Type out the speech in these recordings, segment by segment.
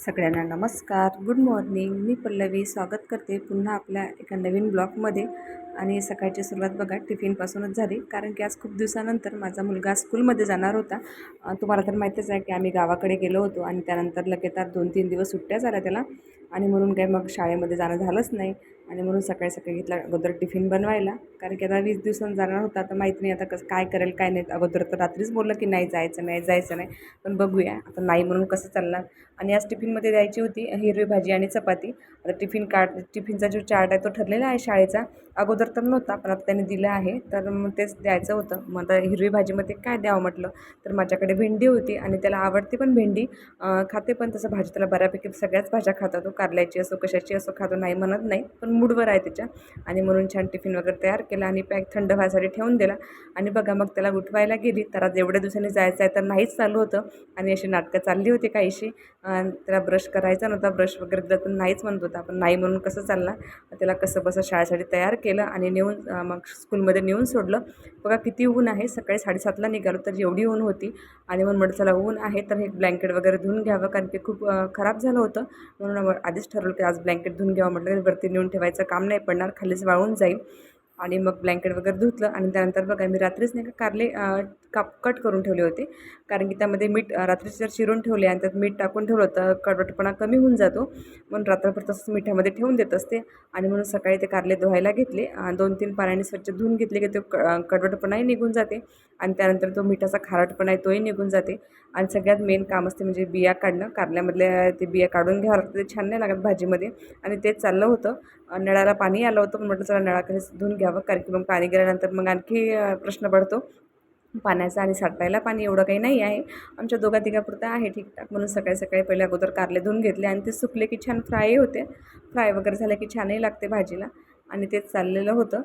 सगळ्यांना नमस्कार. Good morning मी पल्लवी स्वागत करते पुन्हा आपल्या एका नवीन ब्लॉगमध्ये. आणि सकाळची सुरुवात बघा टिफिनपासूनच झाली. कारण की आज खूप दिवसानंतर माझा मुलगा स्कूलमध्ये जाणार होता. तुम्हाला तर माहितीच आहे की आम्ही गावाकडे गेलो होतो आणि त्यानंतर लगेच दोन तीन दिवस सुट्ट्या झाल्या त्याला. आणि म्हणून काय मग शाळेमध्ये जाणं झालंच नाही. आणि म्हणून सकाळी सकाळी घेतला अगोदर टिफिन बनवायला. कारण की आता वीस दिवसांनी जाणार होता. तर माहीत नाही आता कसं काय करेल काय नाही. अगोदर तर रात्रीच बोललं की नाही जायचं नाही जायचं नाही. पण बघूया. आता नाही म्हणून कसं चालणार? आणि आज टिफिनमध्ये द्यायची होती हिरवी भाजी आणि चपाती. आता टिफिन कार्ड टिफिनचा जो चार्ट आहे तो ठरलेला आहे शाळेचा. अगोदर तर नव्हता पण आता त्याने दिलं आहे. तर मग तेच द्यायचं होतं. मग आता हिरवी भाजीमध्ये काय द्यावं म्हटलं? तर माझ्याकडे भेंडी होती आणि त्याला आवडते पण भेंडी. खाते पण तसं भाजी. त्याला बऱ्यापैकी सगळ्याच भाज्या खाता तो कारल्याची असो कशाची असो खातो नाही म्हणत नाही. पण मूडवर आहे त्याच्या. आणि म्हणून छान टिफिन वगैरे तयार केला आणि पॅक थंड व्हायसाठी ठेवून दिला. आणि बघा मग त्याला उठवायला गेली. तर आज एवढ्या दिवसांनी जायचं आहे तर नाहीच चालू होतं. आणि अशी नाटकं चालली होती काहीशी. त्याला ब्रश करायचा नव्हता. ब्रश वगैरे दिला तर नाहीच म्हणत होता. पण नाही म्हणून कसं चालला त्याला कसं बसं शाळेसाठी तयार केलं आणि नेऊन मग स्कूलमध्ये नेऊन सोडलं. बघा किती ऊन आहे. सकाळी साडेसातला निघालो तर एवढी ऊन होती आणि म्हणून म्हटलं चला ऊन आहे तर हे ब्लँकेट वगैरे धुवून घ्यावं. कारण की खूप खराब झालं होतं. म्हणून आधीच ठरवलं की आज ब्लँकेट धुवून घ्यावं. म्हटलं वरती नेऊन ठेवायचं काम नाही पडणार. खालीच वाळून जाईल. आणि मग ब्लँकेट वगैरे धुतलं आणि त्यानंतर बघा मी रात्रीच नाही का कारले काप कट करून ठेवले होते. कारण की त्यामध्ये मीठ रात्रीच जर चिरून ठेवले आणि त्यात मीठ टाकून ठेवलं तर कडवटपणा कमी होऊन जातो. म्हणून रात्रभर तसंच मिठामध्ये ठेवून देत असते. आणि म्हणून सकाळी ते कारले धुवायला घेतले. दोन तीन पाण्याने स्वच्छ धुवून घेतले की तो क कडवटपणाही निघून जाते. आणि त्यानंतर तो मिठाचा खारटपणा आहे तोही निघून जाते. आणि सगळ्यात मेन काम असते म्हणजे बिया काढणं. कारल्यामधल्या ते बिया काढून घ्यावं लागतं. ते छान नाही लागत भाजीमध्ये. आणि तेच चाललं होतं. नळाला पाणी आलं होतं. पण म्हटलं चला नळाकडे धुवून घ्यावं कारण की मग पाणी गेल्यानंतर मग आणखी प्रश्न पडतो. पाण्याचा आणि साठवायला पाणी एवढं काही नाही आहे. आमच्या दोघा तिघापुरता आहे ठीकठाक. म्हणून सकाळी सकाळी पहिले अगोदर कारले धुवून घेतले आणि ते सुकले की छान फ्राय होते. फ्राय वगैरे झाले की छानही लागते भाजीला. आणि तेच चाललेलं होतं.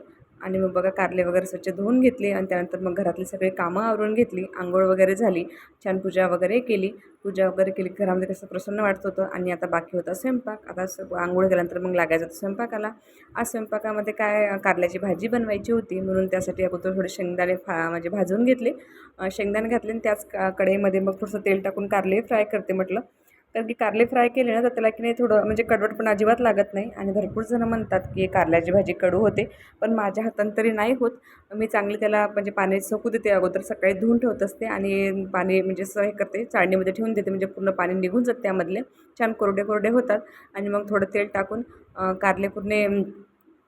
आणि मग बघा कारले वगैरे स्वच्छ धुवून घेतले आणि त्यानंतर मग घरातली सगळी कामं आवरून घेतली आंघोळ वगैरे झाली छान पूजा वगैरे केली. पूजा वगैरे केली घरामध्ये कसं प्रसन्न वाटत होतं आणि आता बाकी होता स्वयंपाक. आता आंघोळ केल्यानंतर मग लागायचं होतं स्वयंपाकाला आज स्वयंपाकामध्ये काय कारल्याची भाजी बनवायची होती म्हणून त्यासाठी अगोदर थोडे शेंगदाणे फा म्हणजे भाजून घेतले. शेंगदाणे घातले आणि त्याच का कढईमध्ये मग थोडंसं तेल टाकून कारले फ्राय करते म्हटलं. कारण की कारले फ्राय केले ना तर त्याला की नाही थोडं म्हणजे कडवट पण अजिबात लागत नाही. आणि भरपूर जणं म्हणतात की कारल्याची भाजी कडू होते पण माझ्या हातानं तरी नाही होत. मी चांगली त्याला म्हणजे पाणी सोकू देते अगोदर सकाळी धुवून ठेवत असते आणि पाणी म्हणजे असं हे करते चाळणीमध्ये ठेवून देते म्हणजे पूर्ण पाणी निघून जाते त्यामधले. छान कोरडे कोरडे होतात. आणि मग थोडं तेल टाकून कारले पूर्ण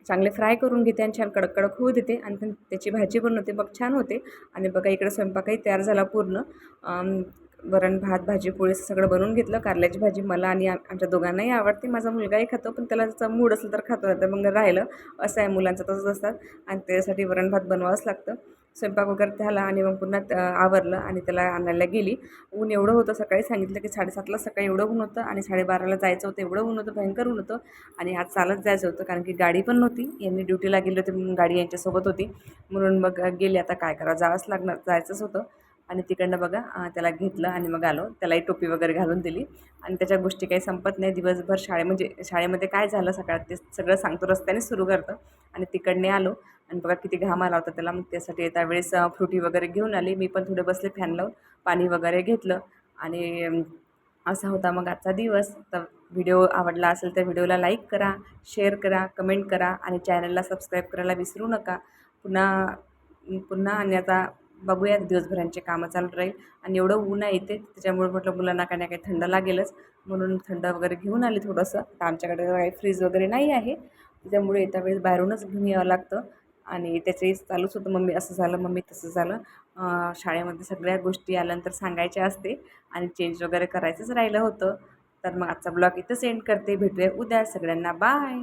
चांगले फ्राय करून घेते आणि छान कडक कडक होऊ देते. आणि त्याची भाजी बनवते मग छान होते. आणि बघा इकडे स्वयंपाकही तयार झाला पूर्ण. वरण भात भाजी पोळी सगळं बनवून घेतलं. कारल्याची भाजी मला आणि आमच्या दोघांनाही आवडते. माझा मुलगाही खातो पण त्याला जसं मूड असेल तर खातो नाही तर मग राहिलं. असं आहे मुलांचं तसंच असतात आणि त्याच्यासाठी वरण भात बनवावंच लागतं. स्वयंपाक वगैरे झाला आणि मग पुन्हा आवरलं आणि त्याला आणायला गेली. ऊन एवढं होतं सकाळी सांगितलं की साडेसातला सकाळी एवढं ऊन होतं आणि साडेबाराला जायचं होतं एवढं ऊन होतं भयंकर ऊन होतं. आणि आज चालत जायचं होतं कारण की गाडी पण नव्हती. यांनी ड्युटीला गेले होते म्हणून गाडी यांच्यासोबत होती. म्हणून मग गेली आता काय करा जावंच लागणार जायचंच होतं. आणि तिकडनं बघा त्याला घेतलं आणि मग आलो. त्यालाही टोपी वगैरे घालून दिली. आणि त्याच्या गोष्टी काही संपत नाही. दिवसभर शाळे म्हणजे शाळेमध्ये काय झालं सकाळात ते सगळं सांगतो. रस्त्याने सुरू करतं. आणि तिकडने आलो. आणि बघा किती घाम आला होता त्याला. मग त्यासाठी त्यावेळेस वेळेस फ्रुटी वगैरे घेऊन आली. मी पण थोडे बसले फॅन लावून पाणी वगैरे घेतलं. आणि असा होता मग आजचा दिवस. तर व्हिडिओ आवडला असेल तर व्हिडिओला लाईक करा शेअर करा कमेंट करा. आणि चॅनलला सबस्क्राईब करायला विसरू नका. पुन्हा पुन्हा आणि आता बघूया दिवसभरांचे कामं चालू राहील. आणि एवढं ऊन आहे इथे त्याच्यामुळे म्हटलं मुलांना काही ना काही थंड लागेलच. म्हणून थंड वगैरे घेऊन आली थोडंसं. तर आमच्याकडे काही फ्रीज वगैरे नाही आहे. त्याच्यामुळे येत्या वेळेस बाहेरूनच घेऊन यावं लागतं. आणि त्याचंही चालूच होतं. मम्मी असं झालं मम्मी तसं झालं. शाळेमध्ये सगळ्या गोष्टी आल्यानंतर सांगायच्या असते. आणि चेंज वगैरे करायचंच राहिलं होतं. तर मग आजचा ब्लॉग इथंच एंड करते. भेटूया उद्या. सगळ्यांना बाय